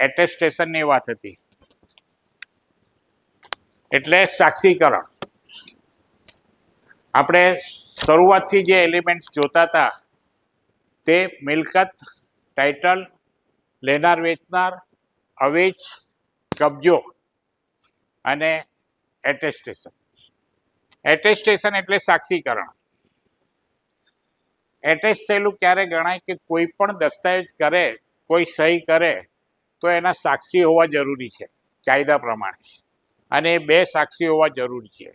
એટેસ્ટેશનની વાત હતી. એટલે સાક્ષીકરણ. આપણે શરૂઆતથી જે એલિમેન્ટ્સ જોતા હતા, તે મિલકત, ટાઇટલ, લેનાર વેચનાર, અવેજ, કબજો અને એટેસ્ટેશન. એટેસ્ટેશન એટલે સાક્ષીકરણ. એટેસ્ટ થયેલું ક્યારે ગણાય કે કોઈ પણ દસ્તાવેજ કરે, કોઈ સહી કરે તો એના સાક્ષી હોવા જરૂરી છે, કાયદા પ્રમાણે. અને બે સાક્ષી હોવા જરૂરી છે.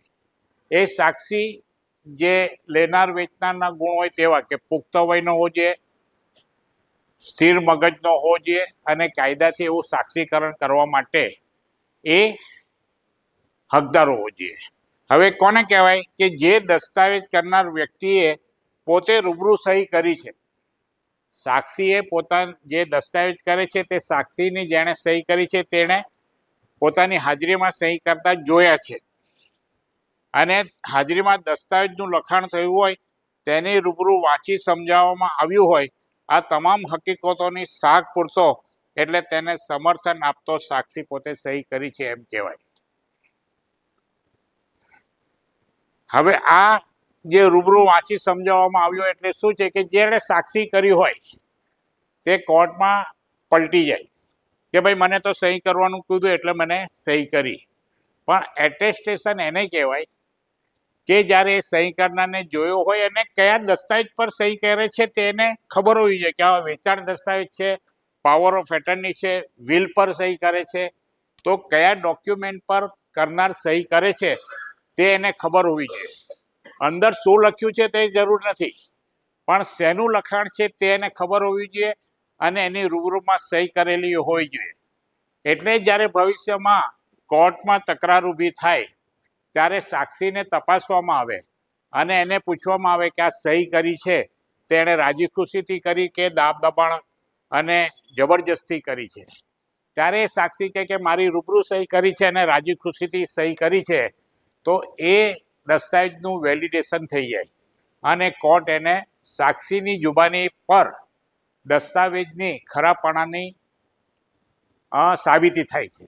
એ સાક્ષી જે લેનાર વેચનારના ગુણ હોય તેવા કે પુખ્ત વયનો જોઈએ, સ્થિર મગજનો જોઈએ અને કાયદાથી એવું સાક્ષીકરણ કરવા માટે એ હકદાર હોવો જોઈએ. હવે કોને કહેવાય કે જે દસ્તાવેજ કરનાર વ્યક્તિએ પોતે રૂબરૂ સહી કરી છે સાક્ષીએ પોતા જે દસ્તાવેજ કરે છે તે સાક્ષીની જેણે સહી કરી છે તેણે પોતાની હાજરીમાં સહી કરતા જોયા છે. અને હાજરીમાં દસ્તાવેજનું લખાણ થયું હોય, તેની રૂબરૂ વાંચી સમજાવવામાં આવ્યું હોય, આ તમામ હકીકતોની સાગ પૂરતો એટલે તેને સમર્થન આપતો સાક્ષી પોતે સહી કરી છે એમ કહેવાય. હવે આ જે રૂબરૂ વાંચી સમજાવવામાં આવ્યો એટલે શું છે કે જેણે સાક્ષી કરી હોય તે કોર્ટમાં પલટી જાય. કે ભાઈ મને તો સહી કરવાનું કીધું એટલે મને સહી કરી. પણ એટેસ્ટેશન એને કહેવાય કે જ્યારે એ સહી કરનારને જોયો હોય અને કયા દસ્તાવેજ પર સહી કરે છે તેને ખબર હોવી જોઈએ કે આ વેચાણ દસ્તાવેજ છે પાવર ઓફ એટર્ની છે વિલ પર સહી કરે છે. તો કયા ડોક્યુમેન્ટ પર કરનાર સહી કરે છે તે એને ખબર હોવી જોઈએ. અંદર શું લખ્યું છે તે જરૂર નથી. પણ શેનું લખાણ છે તે એને ખબર હોવી જોઈએ અને એની રૂબરૂમાં સહી કરેલી હોવી જોઈએ. એટલે જ્યારે ભવિષ્યમાં કોર્ટમાં તકરાર ઊભી થાય, ત્યારે સાક્ષીને તપાસવામાં આવે અને એને પૂછવામાં આવે કે આ સહી કરી છે તેણે રાજી ખુશીથી કરી કે દાબ દબાણ અને જબરજસ્તી કરી છે. ત્યારે એ સાક્ષી કહે કે મારી રૂબરૂ સહી કરી છે અને રાજી ખુશીથી સહી કરી છે, તો એ દસ્તાવેજનું વેલિડેશન થઈ જાય. અને કોર્ટ એને સાક્ષીની જુબાની પર દસ્તાવેજની ખરાપણાની સાબિતી થાય છે.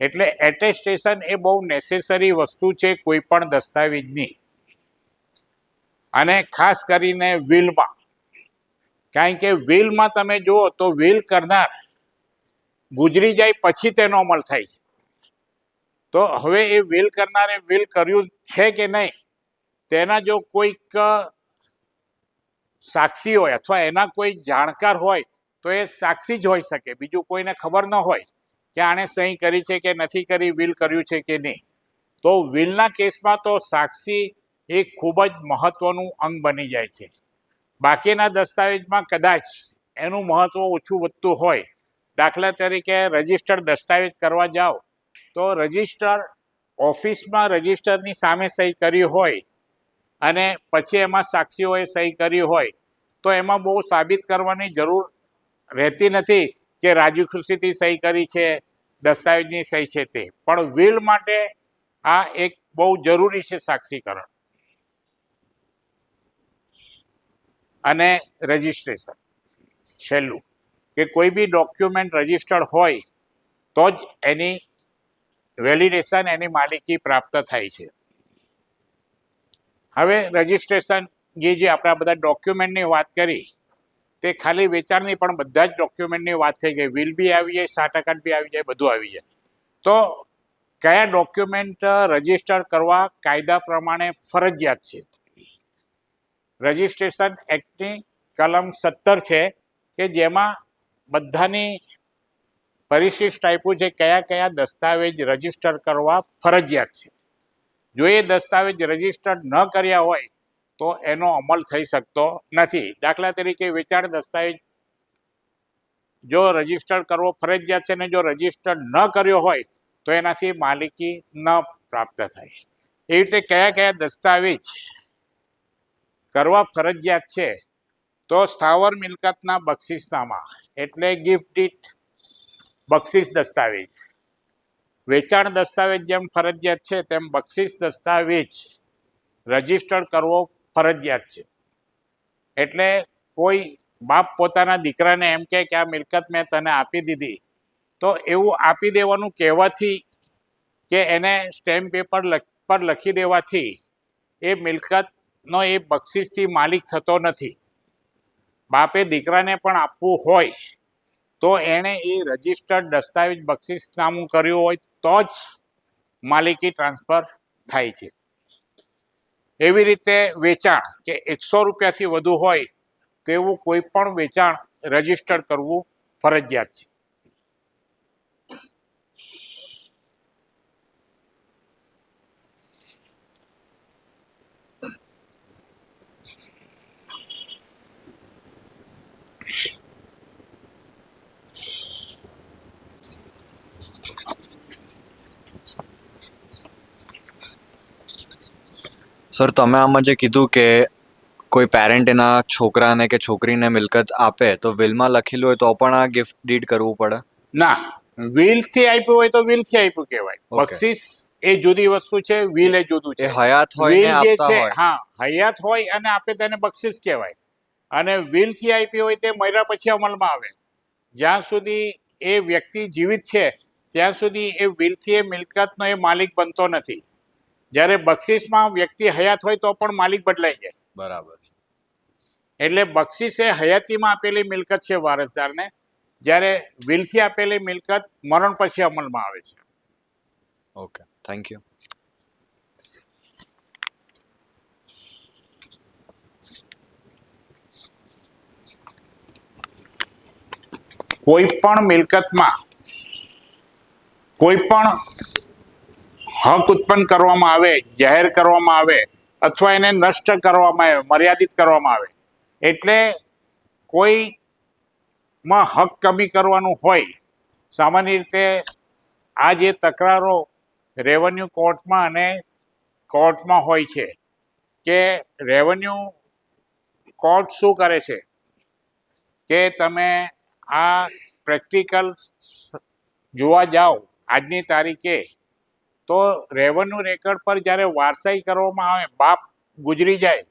એટલે એટેસ્ટેશન એ બહુ નેસેસરી વસ્તુ છે કોઈ પણ દસ્તાવેજની. અને ખાસ કરીને વિલમાં કારણ કે વિલમાં તમે જુઓ તો વિલ કરનાર ગુજરી જાય પછી તેનો અમલ થાય છે. તો હવે એ વિલ કરનારે વિલ કર્યું છે કે નહીં? તેના જો કોઈક સાક્ષી હોય અથવા એના કોઈ જાણકાર હોય, તો એ સાક્ષી જ હોઈ શકે. બીજું કોઈને ખબર ન હોય કે આણે સહી કરી છે કે નથી કરી વિલ કર્યું છે કે નહીં. તો વિલના કેસમાં તો સાક્ષી એ ખૂબ જ મહત્વનું અંગ બની જાય છે. બાકીના દસ્તાવેજમાં કદાચ એનું મહત્વ ઓછું વધતું હોય. દાખલા તરીકે રજિસ્ટર્ડ દસ્તાવેજ કરવા જાઓ તો રજિસ્ટર ઓફિસમાં રજિસ્ટરની સામે સહી કરી હોય અને પછી એમાં સાક્ષીઓએ સહી કરી હોય, તો એમાં બહુ સાબિત કરવાની જરૂર રહેતી નથી કે રાજુ ખુશીથી સહી કરી છે, દસ્તાવેજની સહી છે તે. પણ વિલ માટે આ એક બહુ જરૂરી છે સાક્ષીકરણ. અને રજિસ્ટ્રેશન છેલ્લું. કે કોઈ બી ડોક્યુમેન્ટ રજિસ્ટર્ડ હોય, તો જ એની વેલિડેશન એની માલિકી પ્રાપ્ત થાય છે. હવે રજિસ્ટ્રેશન જે જે આપણે બધા ડોક્યુમેન્ટની વાત કરી, તે ખાલી વેચાણની પણ બધા જ ડોક્યુમેન્ટની વાત થઈ ગઈ. વિલ બી આવી જાય સાટાકાટ બી આવી જાય, બધું આવી જાય. તો કયા ડોક્યુમેન્ટ રજિસ્ટર કરવા કાયદા પ્રમાણે ફરજિયાત છે? રજિસ્ટ્રેશન એક્ટની કલમ સત્તર છે કે જેમાં બધાની પરિશિષ્ટ આપ્યું છે, કયા કયા દસ્તાવેજ રજિસ્ટર કરવા ફરજિયાત છે. જો એ દસ્તાવેજ રજિસ્ટર ન કર્યા હોય, તો એનો અમલ થઈ શકતો નથી. દાખલા તરીકે વેચાણ દસ્તાવેજ જો રજિસ્ટર કરવો ફરજિયાત છે ને જો રજિસ્ટર ન કર્યો હોય, તો એનાથી માલિકી ન પ્રાપ્ત થાય. એવી રીતે કયા કયા દસ્તાવેજ કરવા ફરજિયાત છે, તો સ્થાવર મિલકતના બક્ષિસનામા, એટલે ગિફ્ટ ડીટ બક્ષિસ દસ્તાવેજ. વેચાણ દસ્તાવેજ જેમ ફરજિયાત છે, તેમ બક્ષિસ દસ્તાવેજ રજિસ્ટર કરવો ફરજિયાત છે. એટલે કોઈ બાપ પોતાના દીકરાને એમ કે, આ મિલકત મેં તને આપી દીધી. તો એવું આપી દેવાનું કહેવાથી કે એને સ્ટેમ્પ પેપર પર લખી દેવાથી એ મિલકતનો એ બક્ષિસથી માલિક થતો નથી. બાપે દીકરાને પણ આપવું હોય તો એણે એ રજિસ્ટર્ડ દસ્તાવેજ બક્ષિસનામું કર્યું હોય તો જ માલિકી ટ્રાન્સફર થાય છે. એવી રીતે વેચાણ કે એકસો રૂપિયાથી વધુ હોય તેવું કોઈ પણ વેચાણ રજિસ્ટર કરવું ફરજિયાત છે. સર તમે આમાં જે કીધું કે કોઈ પેરેન્ટ એના છોકરાને કે છોકરીને મિલકત આપે તો વિલમાં લખેલું હોય તો પણ આ ગિફ્ટ ડીડ કરવું પડે? ના. વિલથી આપ્યું હોય તો વિલથી આપ્યું કહેવાય. બક્ષિસ એ જુદી વસ્તુ છે વિલ એ જુદું છે. હયાત હોય ને આપતા હોય. હા હયાત હોય અને આપે તેને બક્ષિસ કહેવાય. અને વિલથી આપી હોય તે મર્યા પછી અમલમાં આવે. જ્યાં સુધી એ વ્યક્તિ જીવિત છે ત્યાં સુધી એ વિલથી એ મિલકતનો એ માલિક બનતો નથી. જ્યારે બક્ષિસમાં વ્યક્તિ હયાત હોય તો પણ માલિક બદલાઈ જાય. બરાબર એટલે બક્ષિસ એ હયાતીમાં આપેલી મિલકત છે વારસદારને. જ્યારે વિલથી આપેલી મિલકત મરણ પછી અમલમાં આવે છે. ઓકે થેન્ક યુ કોઈ પણ મિલકતમાં કોઈ પણ હક ઉત્પન્ન કરવામાં આવે, જાહેર કરવામાં આવે, અથવા એને નષ્ટ કરવામાં આવે, મર્યાદિત કરવામાં આવે. એટલે કોઈમાં હક કમી કરવાનું હોય, સામાન્ય રીતે આ જે તકરારો રેવન્યુ કોર્ટમાં અને કોર્ટમાં હોય છે, કે રેવન્યુ કોર્ટ શું કરે છે, કે તમે આ પ્રેક્ટિકલ જોવા જાઓ, આજની તારીખે તો રેવન્યુ રેકર્ડ પર જ્યારે વારસાઈ કરવામાં આવે, બાપ ગુજરી જાય,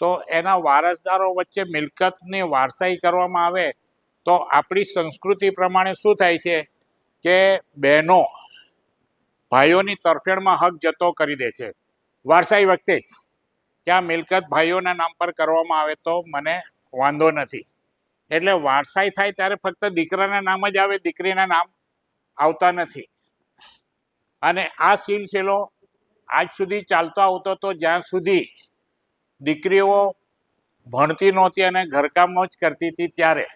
તો એના વારસદારો વચ્ચે મિલકતની વારસાઈ કરવામાં આવે, તો આપણી સંસ્કૃતિ પ્રમાણે શું થાય છે કે બહેનો ભાઈઓની તરફેણમાં હક જતો કરી દે છે. વારસાઈ વખતે જ આ મિલકત ભાઈઓના નામ પર કરવામાં આવે તો મને વાંધો નથી. એટલે વારસાઈ થાય ત્યારે ફક્ત દીકરાના નામ જ આવે, દીકરીના નામ આવતા નથી. અને આ સિલસિલો આજ સુધી ચાલતો આવતો તો જ્યાં સુધી દીકરીઓ ભણતી નહોતી અને ઘરકામો જ કરતી હતી ત્યારે.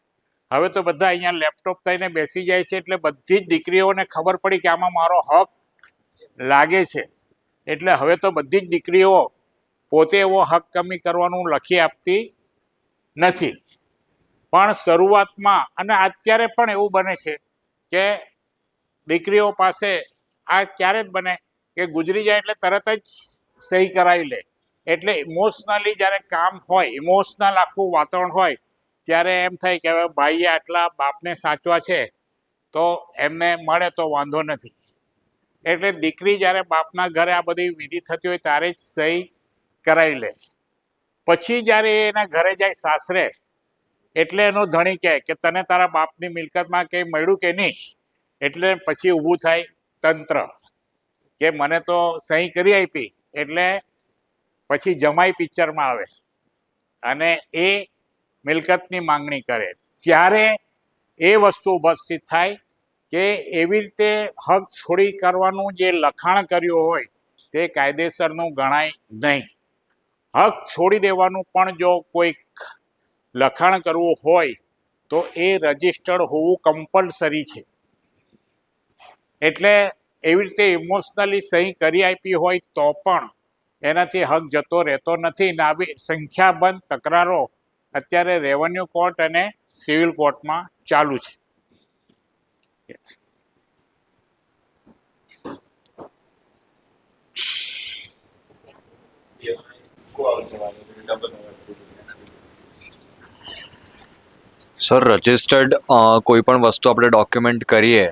હવે તો બધા અહીંયા લેપટોપ થઈને બેસી જાય છે એટલે બધી જ દીકરીઓને ખબર પડી કે આમાં મારો હક લાગે છે. એટલે હવે તો બધી જ દીકરીઓ પોતે એવો હક કમી કરવાનું લખી આપતી નથી. પણ શરૂઆતમાં અને અત્યારે પણ એવું બને છે કે દીકરીઓ પાસે આ ક્યારે જ બને કે ગુજરી જાય એટલે તરત જ સહી કરાવી લે. એટલે ઇમોશનલી જ્યારે કામ હોય ઇમોશનલ આખું વાતાવરણ હોય, ત્યારે એમ થાય કે હવે ભાઈએ આટલા બાપને સાચવા છે, તો એમને મળે તો વાંધો નથી. એટલે દીકરી જ્યારે બાપના ઘરે આ બધી વિધિ થતી હોય ત્યારે જ સહી કરાવી લે. પછી જ્યારે એના ઘરે જાય સાસરે, એટલે એનો ધણી કહે કે તને તારા બાપની મિલકતમાં કંઈ મળ્યું કે નહીં? એટલે પછી ઊભું થાય તંત્ર, કે મને તો સહી કરી આપી, એટલે પછી જમાઈ પિક્ચરમાં આવે. અને એ મિલકતની માંગણી કરે. ત્યારે એ વસ્તુ ઉપસ્થિત થાય કે એવી રીતે હક છોડી કરવાનું જે લખાણ કર્યું હોય, તે કાયદેસરનું ગણાય નહીં. હક છોડી દેવાનું પણ જો કોઈક લખાણ કરવું હોય, તો એ રજિસ્ટર્ડ હોવું કમ્પલસરી છે. એટલે એવી રીતે ઇમોશનલી સહી કરી આપી હોય તો પણ એનાથી હક જતો રહેતો નથી ને આવી સંખ્યાબંધ તકરારો અત્યારે રેવન્યુ કોર્ટ અને સિવિલ કોર્ટમાં ચાલુ છે. સર રજિસ્ટર્ડ કોઈ પણ વસ્તુ આપણે ડોક્યુમેન્ટ કરીએ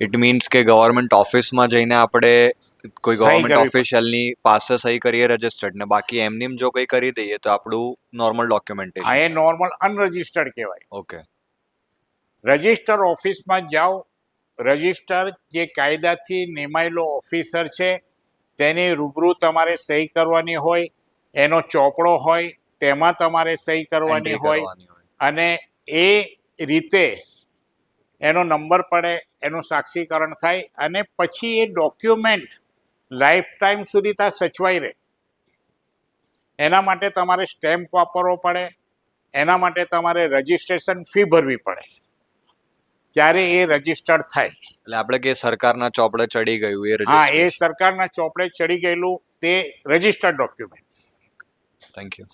ઇટ મીન્સ કે ગવર્મેન્ટ ઓફિસમાં જઈને આપણે કોઈ ગવર્મેન્ટ ઓફિશિયલની પાસે સહી કરીએ રજિસ્ટર્ડ ને બાકી એમની જો કંઈ કરી દઈએ તો આપણું નોર્મલ આ એ નોર્મલ અનરજિસ્ટર્ડ કહેવાય. ઓકે રજિસ્ટર ઓફિસમાં જાઓ. રજિસ્ટર જે કાયદાથી નિમાયેલો ઓફિસર છે તેની રૂબરૂ તમારે સહી કરવાની હોય એનો ચોપડો હોય તેમાં તમારે સહી કરવાની હોય. અને એ રીતે એનો નંબર પડે એનું સાક્ષીકરણ થાય અને પછી એ ડોક્યુમેન્ટ લાઈફ ટાઈમ સુધી ત્યાં સચવાઈ રહે. એના માટે તમારે સ્ટેમ્પ વાપરવો પડે એના માટે તમારે રજિસ્ટ્રેશન ફી ભરવી પડે. ત્યારે એ રજિસ્ટર્ડ થાય. એટલે આપણે કે સરકારના ચોપડે ચડી ગયું એ હા એ સરકારના ચોપડે ચડી ગયેલું તે રજિસ્ટર્ડ ડોક્યુમેન્ટ. થેન્ક યુ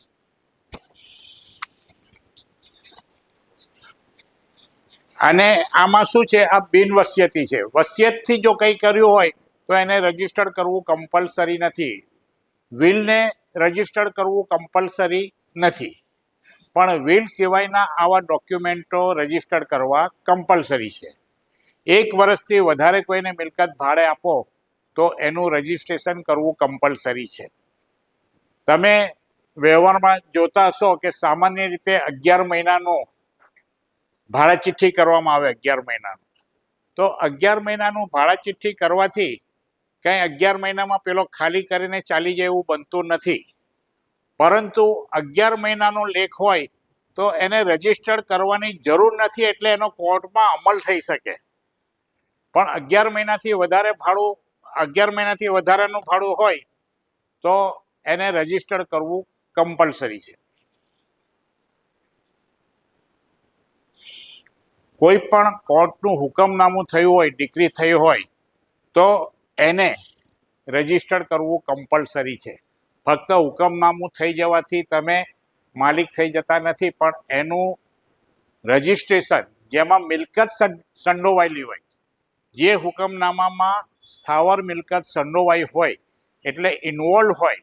અને આમાં શું છે? આ બિનવસિયતી છે. વસિયતથી જો કંઈ કર્યું હોય, તો એને રજિસ્ટર કરવું કમ્પલસરી નથી. વિલને રજિસ્ટર કરવું કમ્પલસરી નથી. પણ વિલ સિવાયના આવા ડોક્યુમેન્ટો રજીસ્ટર્ડ કરવા કમ્પલસરી છે. એક વર્ષથી વધારે કોઈને મિલકત ભાડે આપો, તો એનું રજીસ્ટ્રેશન કરવું કમ્પલસરી છે. તમે વ્યવહારમાં જોતા હશો કે સામાન્ય રીતે અગિયાર મહિનાનું ભાડા ચિઠ્ઠી કરવામાં આવે અગિયાર મહિનાનું. તો અગિયાર મહિનાનું ભાડા ચિઠ્ઠી કરવાથી કંઈ અગિયાર મહિનામાં પેલો ખાલી કરીને ચાલી જાય એવું બનતું નથી. પરંતુ અગિયાર મહિનાનો લેખ હોય તો એને રજીસ્ટર્ડ કરવાની જરૂર નથી એટલે એનો કોર્ટમાં અમલ થઈ શકે. પણ અગિયાર મહિનાથી વધારે ભાડું, અગિયાર મહિનાથી વધારાનું ભાડું હોય તો એને રજીસ્ટર્ડ કરવું કમ્પલસરી છે. કોઈ પણ કોર્ટનું હુકમનામું થયું હોય, ડિક્રી થઈ હોય, તો એને રજિસ્ટર કરવું કમ્પલસરી છે. ફક્ત હુકમનામું થઈ જવાથી તમે માલિક થઈ જતા નથી, પણ એનું રજિસ્ટ્રેશન, જેમાં મિલકત સંડોવાયેલી હોય, જે હુકમનામામાં સ્થાવર મિલકત સંડોવાઈ હોય, એટલે ઇન્વોલ્વ હોય,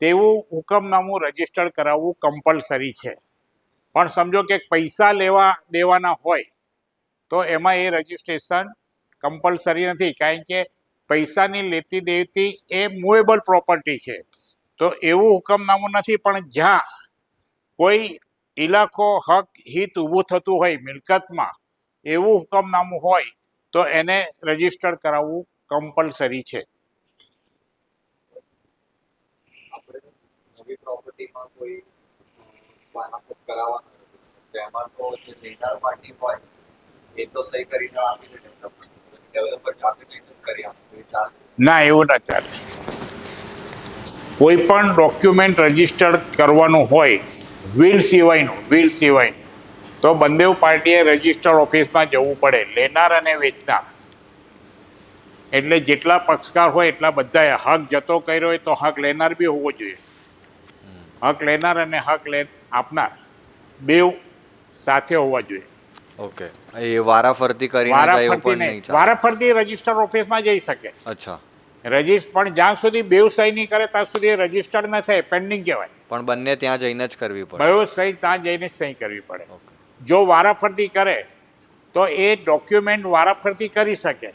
તેવું હુકમનામું રજિસ્ટર કરાવવું કમ્પલસરી છે. પણ સમજો કે પૈસા લેવા દેવાના હોય, તો એમાં એ રજિસ્ટ્રેશન કમ્પલસરી નથી. કારણ કે પૈસાની લેતી દેતી એ મૂવેબલ પ્રોપર્ટી છે. તો એવું હુકમનામું નથી, પણ જ્યાં કોઈ ઇલાકો હક હિત ઊભું થતું હોય મિલકતમાં, એવું હુકમનામું હોય, તો એને રજિસ્ટર કરાવવું કમ્પલસરી છે. પ્રોપર્ટીમાં કોઈ કરાવવાનું તેમાં તો જે લેનાર પાર્ટી હોય, એ તો સહી કરીને આપી દે ડેવલપર જાતે કંઈ કરી આપે ના, એવું ના ચાલે. કોઈ પણ ડોક્યુમેન્ટ રજીસ્ટર્ડ કરવાનું હોય વિલ સિવાયનું વિલ સિવાયનું, તો બંદેવ પાર્ટીએ રજિસ્ટર્ડ ઓફિસમાં જવું પડે, લેનાર અને વેચનાર. એટલે જેટલા પક્ષકાર હોય, એટલા બધાએ હક જતો કર્યો હોય તો હક લેનાર બી હોવો જોઈએ. હક લેનાર અને હક લે આપનાર. બેવ સાથે હોવા જોઈએ. ઓકે. એ વારાફરતી એવું વારાફરતી પણ નહીં. વારાફરતી રજિસ્ટર ઓફિસમાં જઈ શકે. અચ્છા. રજીસ્ટ પણ જ્યાં સુધી બેવ સહી નહીં કરે ત્યાં સુધી એ રજીસ્ટર્ડ ન થાય પેન્ડિંગ કહેવાય. પણ બંને ત્યાં જઈને જ કરવી પડે. બેવ સહી ત્યાં જઈને જ સહી કરવી પડે. જો વારાફરતી કરે તો એ ડોક્યુમેન્ટ વારાફરતી કરી શકે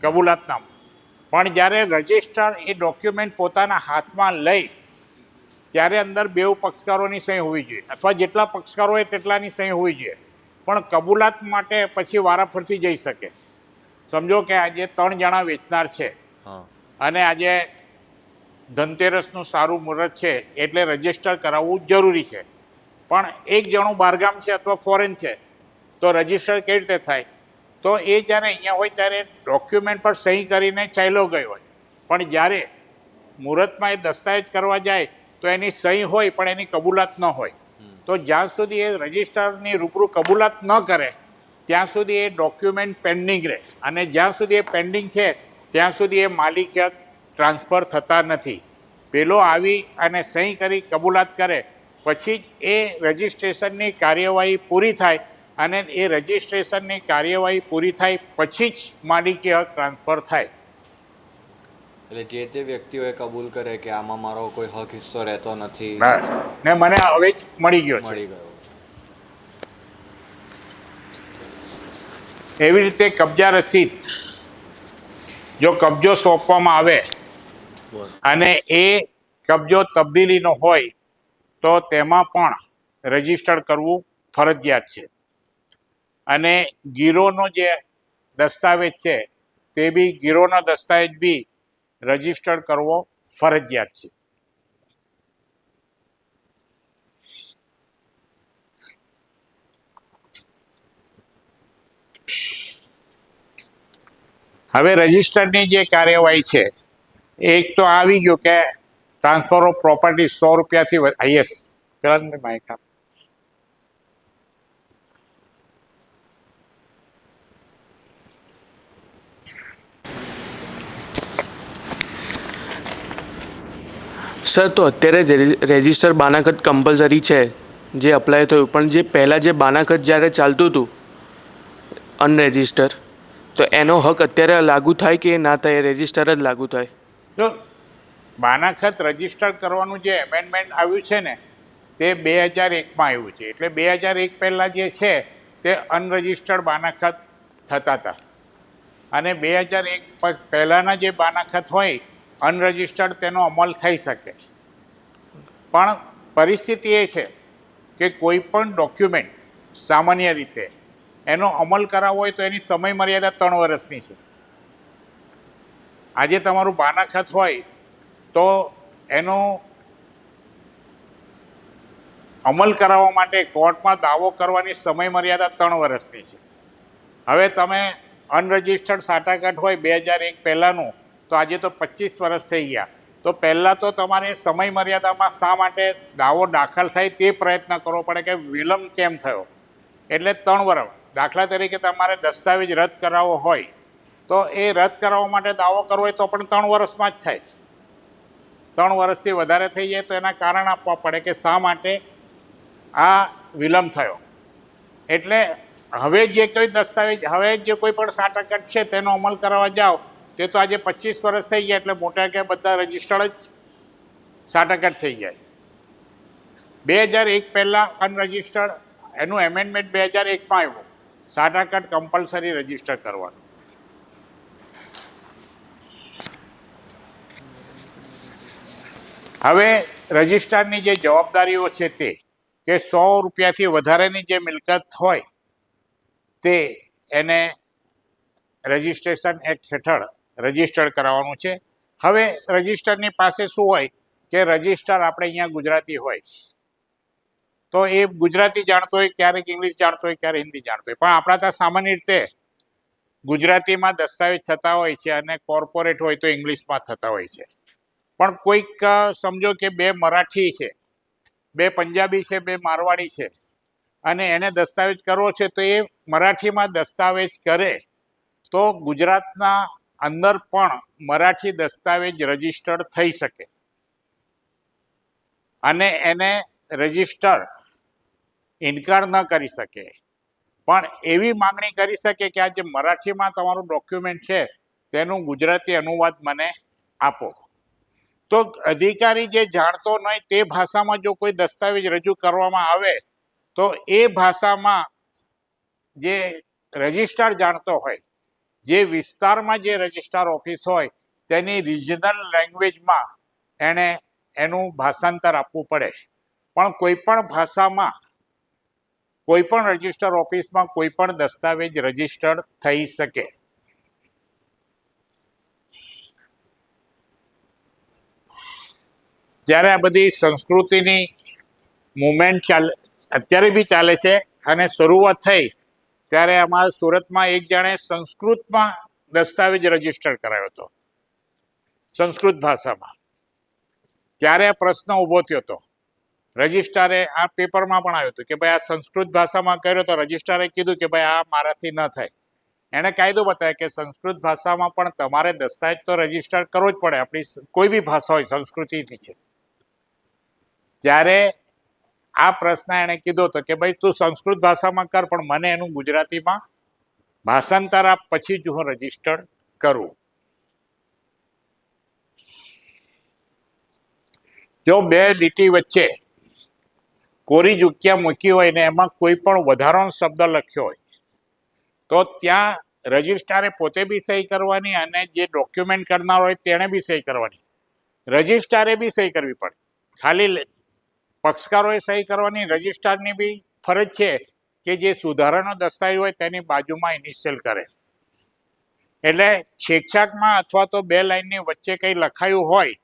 કબૂલાતનામું. પણ જ્યારે રજિસ્ટર એ ડોક્યુમેન્ટ પોતાના હાથમાં લઈ ત્યારે અંદર બેઉ પક્ષકારોની સહી હોવી જોઈએ. અથવા જેટલા પક્ષકારો હોય તેટલાની સહી હોવી જોઈએ. પણ કબૂલાત માટે પછી વારાફરતી જઈ શકે. સમજો કે આજે ત્રણ જણા વેચનાર છે. અને આજે ધનતેરસનું સારું મુહૂર્ત છે એટલે રજિસ્ટર કરાવવું જરૂરી છે. પણ એક જણું બહારગામ છે અથવા ફોરેન છે તો રજિસ્ટર કેવી રીતે થાય? તો એ જ્યારે અહીંયા હોય ત્યારે ડોક્યુમેન્ટ પર સહી કરીને ચાલ્યો ગયો હોય. પણ જ્યારે મુહૂર્તમાં એ દસ્તાવેજ કરવા જાય તો એની સહી હોય, પણ એની કબૂલાત ન હોય. તો જ્યાં સુધી એ રજિસ્ટ્રારની રૂબરૂ કબૂલાત ન કરે, ત્યાં સુધી એ ડોક્યુમેન્ટ પેન્ડિંગ રહે. અને જ્યાં સુધી એ પેન્ડિંગ છે, ત્યાં સુધી એ માલિકિયત ટ્રાન્સફર થતા નથી. પેલો આવી અને સહી કરી કબૂલાત કરે, પછી જ એ રજિસ્ટ્રેશનની કાર્યવાહી પૂરી થાય અને એ રજિસ્ટ્રેશનની કાર્યવાહી પૂરી થાય, પછી જ માલિકી હક ટ્રાન્સફર થાય. એટલે જે તે વ્યક્તિઓએ કબૂલ કરે કે આમાં મારો કોઈ હક હિસ્સો રહેતો નથી ને મને હવે જ મળી ગયો મળી ગયો એવી રીતે કબજા રસીદ જો કબજો સોંપવામાં આવે અને એ કબજો તબદીલીનો હોય તો તેમાં પણ રજિસ્ટર કરવું ફરજિયાત છે. અને ગીરોનો જે દસ્તાવેજ છે તે બી ગીરોનો દસ્તાવેજ બી રજીસ્ટર્ડ કરવો ફરજિયાત છે. હવે રજિસ્ટરની જે કાર્યવાહી છે, એક તો આવી ગયું કે ટ્રાન્સફર ઓફ પ્રોપર્ટી સો રૂપિયાથી હાઈએસ્ટ પેલા માહિતી સર, તો અત્યારે જે રેજિસ્ટર બાનાખત કમ્પલસરી છે, જે અપ્લાય થયું, પણ જે પહેલાં જે બાનાખત જ્યારે ચાલતું હતું અનરેજિસ્ટર તો એનો હક અત્યારે લાગુ થાય કે ના થાય રેજિસ્ટર જ લાગુ થાય? જો, બાનાખત રજિસ્ટર કરવાનું જે એમેન્ડમેન્ટ આવ્યું છે ને, તે બે હજાર એકમાં આવ્યું છે. એટલે બે હજાર એક પહેલાં જે છે, તે અનરજિસ્ટર્ડ બાનાખત થતા હતા. અને બે હજાર એક પહેલાંના જે બાનાખત હોય અનરજિસ્ટર્ડ તેનો અમલ થઈ શકે. પણ પરિસ્થિતિ એ છે કે કોઈ પણ ડોક્યુમેન્ટ સામાન્ય રીતે એનો અમલ કરાવવો હોય તો એની સમય મર્યાદા ત્રણ વર્ષની છે. આજે તમારું બાનાખત હોય તો એનો અમલ કરાવવા માટે કોર્ટમાં દાવો કરવાની સમય મર્યાદા ત્રણ વર્ષની છે. હવે તમે અનરજિસ્ટર્ડ સાટાઘાટ હોય બે હજાર એક પહેલાંનું તો આજે તો પચીસ વર્ષ થઈ ગયા. તો પહેલાં તો તમારે સમય મર્યાદામાં શા માટે દાવો દાખલ થાય તે પ્રયત્ન કરવો પડે કે વિલંબ કેમ થયો? એટલે ત્રણ વર્ષ દાખલા તરીકે તમારે દસ્તાવેજ રદ કરાવવો હોય, તો એ રદ કરાવવા માટે દાવો કરવો હોય તો પણ ત્રણ વર્ષમાં જ થાય. ત્રણ વર્ષથી વધારે થઈ જાય તો એના કારણ આપવા પડે કે શા માટે આ વિલંબ થયો. એટલે હવે જે કોઈ દસ્તાવેજ, હવે જે કોઈ પણ સાટકટ છે તેનો અમલ કરવા જાઓ. તે તો આજે પચીસ વર્ષ થઈ ગયા એટલે મોટા કે બધા રજિસ્ટર્ડ જ સાટકટ થઈ જાય બે હજાર એક પહેલાં અનરજિસ્ટર્ડ એનું એમેન્ડમેન્ટ બે હજાર એકમાં આવ્યું. સાટાકટ કમ્પલસરી રજિસ્ટર કરવાનું. હવે રજિસ્ટ્રારની જે જવાબદારીઓ છે તે, કે સો રૂપિયાથી વધારેની જે મિલકત હોય, તે એને રજિસ્ટ્રેશન એક્ટ હેઠળ રજિસ્ટર કરાવવાનું છે. હવે રજિસ્ટરની પાસે શું હોય કે રજિસ્ટર આપણે અહીંયા ગુજરાતી હોય. તો એ ગુજરાતી જાણતો હોય ક્યારેક ઇંગ્લિશ જાણતો હોય ક્યારેક હિન્દી જાણતો હોય. પણ આપણા ત્યાં સામાન્ય રીતે ગુજરાતીમાં દસ્તાવેજ થતા હોય છે અને કોર્પોરેટ હોય તો ઇંગ્લિશમાં થતા હોય છે. પણ કોઈક સમજો કે બે મરાઠી છે, બે પંજાબી છે, બે મારવાડી છે અને એને દસ્તાવેજ કરવો છે તો એ મરાઠીમાં દસ્તાવેજ કરે તો ગુજરાતના અંદર પણ મરાઠી દસ્તાવેજ રજીસ્ટર્ડ થઈ શકે. અને એને રજિસ્ટર ઇનકાર ન કરી શકે. પણ એવી માંગણી કરી શકે કે આ જે મરાઠીમાં તમારું ડોક્યુમેન્ટ છે, તેનું ગુજરાતી અનુવાદ મને આપો. તો અધિકારી જે જાણતો ન હોય તે ભાષામાં જો કોઈ દસ્તાવેજ રજૂ કરવામાં આવે, તો એ ભાષામાં જે રજિસ્ટ્રાર જાણતો હોય જે વિસ્તારમાં જે રજિસ્ટ્રાર ઓફિસ હોય, તેની રિજનલ લેંગ્વેજમાં એણે એનું ભાષાંતર આપવું પડે. પણ કોઈ પણ ભાષામાં, કોઈ પણ રજિસ્ટર ઓફિસમાં કોઈ પણ દસ્તાવેજ રજિસ્ટર્ડ થઈ શકે. જ્યારે આ બધી સંસ્કૃતિની મુવમેન્ટ ચાલે, અત્યારે બી ચાલે છે અને શરૂઆત થઈ ત્યારે અમારા સુરતમાં એક જણે સંસ્કૃતમાં દસ્તાવેજ રજિસ્ટર કરાયો હતો. સંસ્કૃત ભાષામાં. ત્યારે આ પ્રશ્ન ઊભો થયો હતો. રજિસ્ટ્રારે આ પેપરમાં પણ આવ્યું હતું કે ભાઈ આ સંસ્કૃત ભાષામાં કર્યો તો રજિસ્ટ્રારે કીધું કે ભાઈ આ મારાથી ન થાય. એણે કાયદો બતાવ્યો કે સંસ્કૃત ભાષામાં પણ તમારે દસ્તાવેજ તો રજિસ્ટર કરવો જ પડે. આપણી કોઈ બી ભાષા હોય, સંસ્કૃતિથી છે. ત્યારે આ પ્રશ્ન એણે કીધો હતો કે ભાઈ, તું સંસ્કૃત ભાષામાં કર, પણ મને એનું ગુજરાતીમાં ભાષાંતર આપ પછી જ હું રજિસ્ટર કરું. જો બે લીટી વચ્ચે કોરી જુક્યા મૂકી હોય ને એમાં કોઈ પણ વધારાનો શબ્દ લખ્યો હોય, તો ત્યાં રજિસ્ટ્રારે પોતે બી સહી કરવાની અને જે ડોક્યુમેન્ટ કરનાર હોય તેણે બી સહી કરવાની. રજિસ્ટ્રારે બી સહી કરવી પડે. ખાલી પક્ષકારોએ સહી કરવાની રજિસ્ટ્રારની બી ફરજ છે કે જે સુધારાનો દસ્તાવેજ હોય તેની બાજુમાં ઇનિશિયલ કરે. એટલે છેકછાકમાં અથવા તો બે લાઈનની વચ્ચે કંઈ લખાયું હોય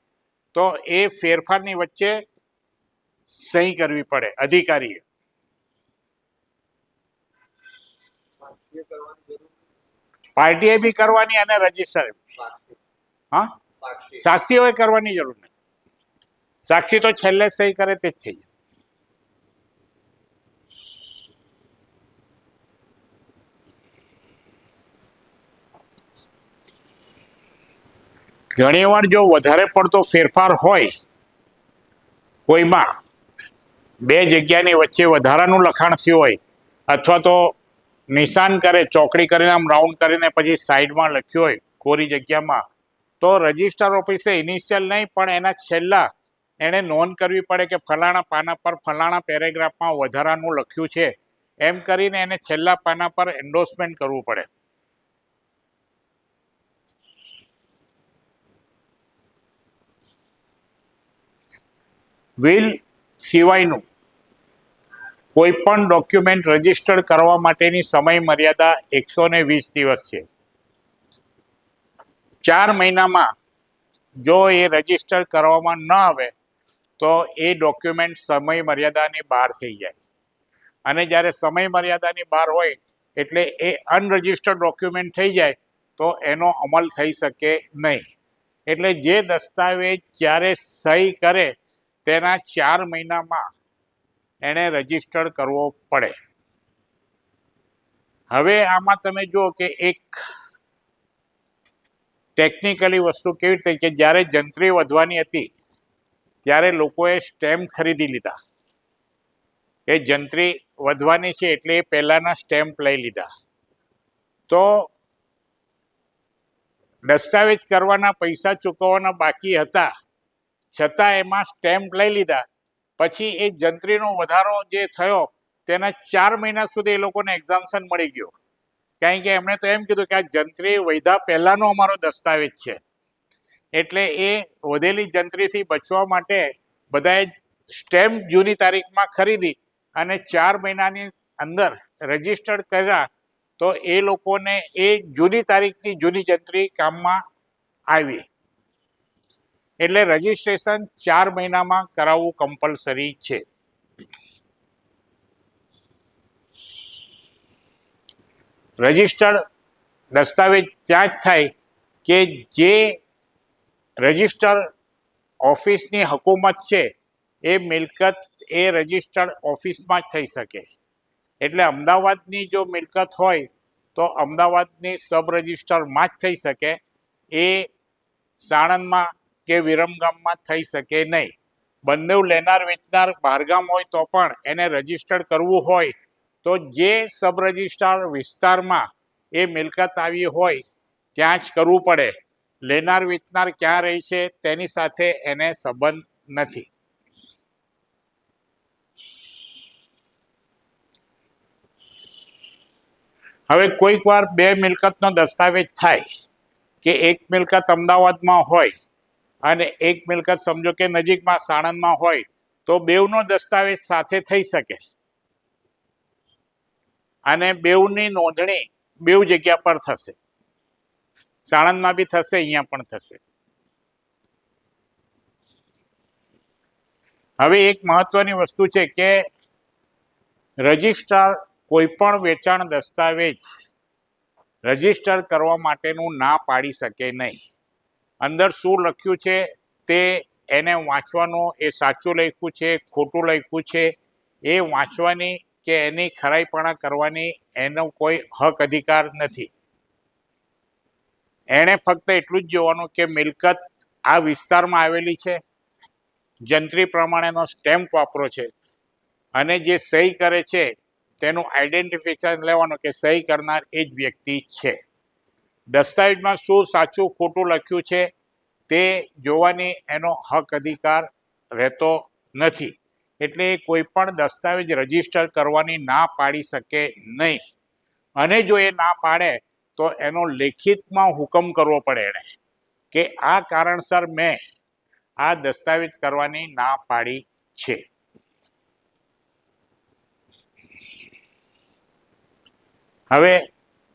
તો એ ફેરફારની વચ્ચે સહી કરવી પડે અધિકારીએ. નથી. પાર્ટીએ બી કરવાની અને રજિસ્ટર હા? સાક્ષી. સાક્ષીઓએ કરવાની જરૂર નહીં સાક્ષી તો છેલ્લે સહી કરે તે જ થઈ જાય. ઘણીવાર જો વધારે પડતો ફેરફાર હોય, કોઈમાં બે જગ્યાની વચ્ચે વધારાનું લખાણ થયું હોય, અથવા તો નિશાન કરે, ચોકડી કરીને આમ રાઉન્ડ કરીને પછી સાઈડમાં લખ્યું હોય, કોરી જગ્યામાં, તો રજિસ્ટર ઓફિસે ઇનિશિયલ નહીં, પણ એના છેલ્લા એણે નોંધ કરવી પડે કે ફલાણા પાના પર ફલાણા પેરેગ્રાફમાં વધારાનું લખ્યું છે. એમ કરીને એને છેલ્લા પાના પર એન્ડોર્સમેન્ટ કરવું પડે. વિલ સિવાયનું કોઈ પણ ડોક્યુમેન્ટ રજિસ્ટર કરવા માટેની સમય મર્યાદા એકસો ને વીસ દિવસ છે. ચાર મહિનામાં જો એ રજિસ્ટર કરવામાં ન આવે તો એ ડોક્યુમેન્ટ સમય મર્યાદાની બહાર થઈ જાય. અને જ્યારે સમય મર્યાદાની બહાર હોય, એટલે એ અનરજિસ્ટર્ડ ડોક્યુમેન્ટ થઈ જાય, તો એનો અમલ થઈ શકે નહીં. એટલે જે દસ્તાવેજ જ્યારે સહી કરે, તેના ચાર મહિનામાં એણે રજિસ્ટર કરવો પડે. હવે આમાં તમે જુઓ કે એક ટેકનિકલી વસ્તુ કેવી રીતે કે જ્યારે જંત્રી વધવાની હતી ત્યારે લોકોએ સ્ટેમ્પ ખરીદી લીધા. એ જંત્રી વધવાની છે એટલે એ પહેલાંના સ્ટેમ્પ લઈ લીધા. તો દસ્તાવેજ કરવાના પૈસા ચૂકવવાના બાકી હતા. છતાં એમાં સ્ટેમ્પ લઈ લીધા. પછી એ જંત્રીનો વધારો જે થયો, તેના ચાર મહિના સુધી એ લોકોને એક્ઝામ્શન મળી ગયો. કારણ કે એમણે તો એમ કીધું કે આ જંત્રી વૈધા પહેલાંનો અમારો દસ્તાવેજ છે. એટલે એ વધેલી જંત્રીથી બચવા માટે બધાએ સ્ટેમ્પ જૂની તારીખમાં ખરીદી અને ચાર મહિનાની અંદર રજીસ્ટર્ડ કર્યા તો એ લોકોને એ જૂની તારીખથી જૂની જંત્રી કામમાં આવી. એટલે રજીસ્ટ્રેશન ચાર મહિનામાં કરાવવું કમ્પલસરી છે. રજીસ્ટર્ડ દસ્તાવેજ ત્યાં જ થાય કે જે રજિસ્ટર ઓફિસની હકુમત છે એ મિલકત એ રજિસ્ટર્ડ ઓફિસમાં જ થઈ શકે. એટલે અમદાવાદની જો મિલકત હોય તો અમદાવાદની સબ રજિસ્ટરમાં જ થઈ શકે. એ સાણંદમાં કે વિરમગામમાં થઈ શકે નહીં. બંને લેનાર વેચનાર બહારગામ હોય તો પણ એને રજિસ્ટર્ડ કરવું હોય તો જે સબ રજિસ્ટ્રાર વિસ્તારમાં એ મિલકત આવી હોય ત્યાં જ કરવું પડે. લેનાર વેચનાર ક્યાં રહી છે તેની સાથે એને સંબંધ નથી. હવે કોઈક વાર બે મિલકતનો દસ્તાવેજ થાય કે એક મિલકત અમદાવાદમાં હોય અને એક મિલકત સમજો કે નજીકમાં સાણંદમાં હોય, તો બેવનો દસ્તાવેજ સાથે થઈ શકે. અને બેવની નોંધણી બેવ જગ્યા પર થશે. સાણંદમાં બી થશે, અહીંયા પણ થશે. હવે એક મહત્વની વસ્તુ છે કે રજિસ્ટ્રાર કોઈ પણ વેચાણ દસ્તાવેજ રજિસ્ટર કરવા માટેનું ના પાડી શકે નહીં. અંદર શું લખ્યું છે, તે એને વાંચવાનું, એ સાચું લખ્યું છે, ખોટું લખ્યું છે, એ વાંચવાની કે એની ખરાઈપણા કરવાની એનો કોઈ હક અધિકાર નથી. એણે ફક્ત એટલું જ જોવાનું કે મિલકત આ વિસ્તારમાં આવેલી છે, જંત્રી પ્રમાણેનો સ્ટેમ્પ વાપરો છે અને જે સહી કરે છે તેનું આઈડેન્ટિફિકેશન લેવાનું કે સહી કરનાર એ જ વ્યક્તિ છે. દસ્તાવેજમાં શું સાચું ખોટું લખ્યું છે તે જોવાની એનો હક અધિકાર રહેતો નથી એટલે કોઈ પણ દસ્તાવેજ રજિસ્ટર કરવાની ના પાડી શકે નહીં. અને જો એ ના પાડે તો એનો લેખિતમાં હુકમ કરવો પડે એણે કે આ કારણસર મેં આ દસ્તાવેજ કરવાની ના પાડી છે. હવે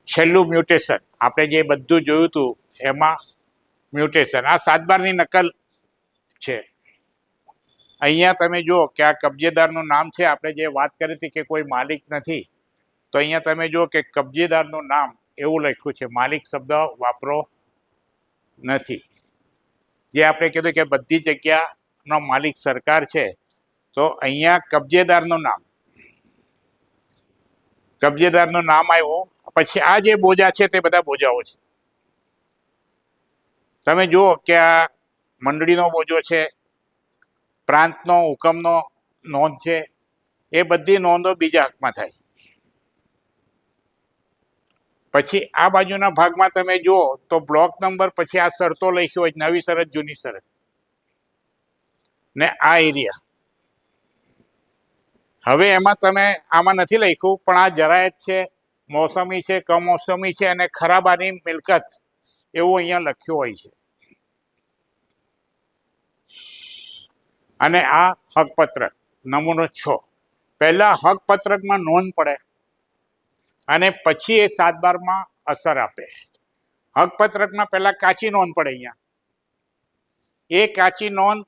છેલ્લું મ્યુટેશન. આપણે જે બધું જોયું હતું, એમાં મ્યુટેશન. આ સાત બારની નકલ છે. અહીંયા તમે જુઓ કે આ કબજેદારનું નામ છે. આપણે જે વાત કરી હતી કે કોઈ માલિક નથી, તો અહીંયા તમે જુઓ કે કબજેદારનું નામ એવું લખ્યું છે, માલિક શબ્દ વાપરો નથી. જે આપણે કીધું કે બધી જગ્યાનો માલિક સરકાર છે, તો અહીંયા કબજેદારનું નામ. કબજેદારનું નામ આવ્યું, પછી આ જે બોજા છે તે બધા બોજાઓ છે. તમે જુઓ કે આ મંડળીનો બોજો છે, પ્રાંતનો હુકમનો નોંધ છે, એ બધી નોંધો બીજા હકમાં થાય. પછી આ બાજુના ભાગમાં તમે જુઓ તો બ્લોક નંબર પછી આ શરતો લખ્યો હોય, નવી શરત, જૂની શરત. ને આ એરિયા હવે એમાં તમે આમાં નથી લખ્યું, પણ આ જરાયત છે, મોસમી છે, કમોસમી છે અને ખરાબાની મિલકત એવું અહીંયા લખ્યું હોય છે. અને આ હકપત્રક, નમૂનો છ. પહેલા હકપત્રકમાં નોંધ પડે. અને પછી એ સાત બારમાં અસર આપે. હકપત્રકમાં પહેલા કાચી નોંધ પડે અહીંયા. એ કાચી નોંધ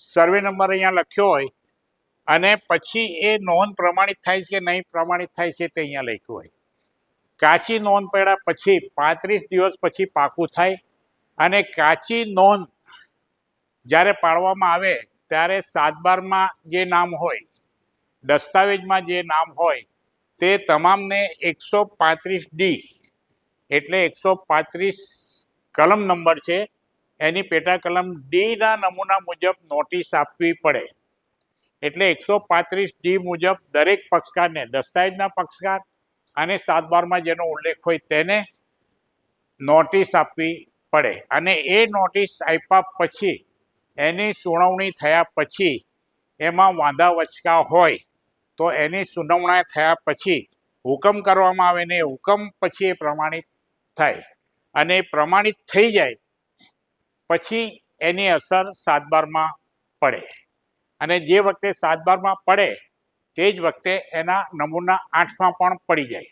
સર્વે નંબર અહીંયા લખ્યો હોય અને પછી એ નોંધ પ્રમાણિત થાય છે કે નહીં પ્રમાણિત થાય છે તે અહીંયા લખ્યું હોય. કાચી નોંધ પડ્યા પછી પાંત્રીસ દિવસ પછી પાકું થાય અને કાચી નોંધ જ્યારે પાડવામાં આવે ત્યારે સાતબારમાં જે નામ હોય, દસ્તાવેજમાં જે નામ હોય તે તમામને એકસો પાંત્રીસ ડી એટલે એકસો પાંત્રીસ કલમ નંબર છે. એની પેટા કલમ ડીના નમૂના મુજબ નોટિસ આપવી પડે. એટલે એકસો પાંત્રીસ ડી મુજબ દરેક પક્ષકારને, દસ્તાવેજના પક્ષકાર અને સાત બારમાં જેનો ઉલ્લેખ હોય તેને નોટિસ આપવી પડે. અને એ નોટિસ આપ્યા પછી, એની સુનાવણી થયા પછી એમાં વાંધા વચકા હોય તો એની સુનાવણા થયા પછી હુકમ કરવામાં આવે ને હુકમ પછી એ પ્રમાણિત થાય. અને પ્રમાણિત થઈ જાય પછી એની અસર સાત બારમાં પડે. અને જે વખતે સાત બારમાં પડે, તે જ વખતે એના નમૂના આઠમાં પણ પડી જાય.